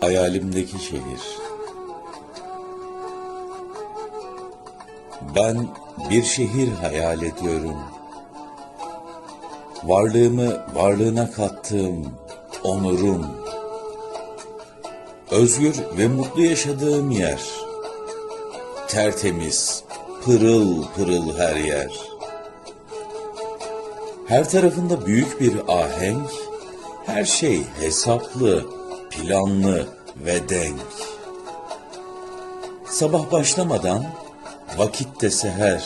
Hayalimdeki şehir. Ben bir şehir hayal ediyorum. Varlığımı varlığına kattığım onurum. Özgür ve mutlu yaşadığım yer. Tertemiz, pırıl pırıl her yer. Her tarafında büyük bir ahenk, her şey hesaplı, planlı ve denk. Sabah başlamadan vakitte seher,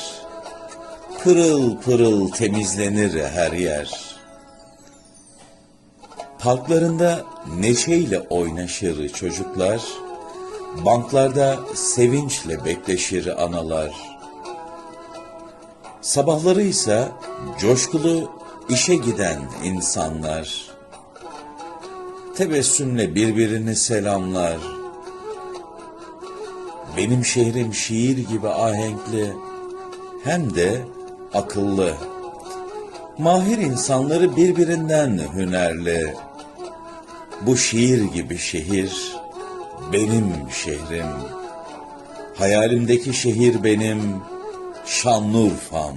pırıl pırıl temizlenir her yer. Parklarında neşeyle oynaşır çocuklar, banklarda sevinçle bekleşir analar. Sabahları ise coşkulu işe giden insanlar tebessümle birbirini selamlar. Benim şehrim şiir gibi ahenkli hem de akıllı. Mahir insanları birbirinden hünerli. Bu şiir gibi şehir benim şehrim. Hayalimdeki şehir benim Şanlıurfa'm.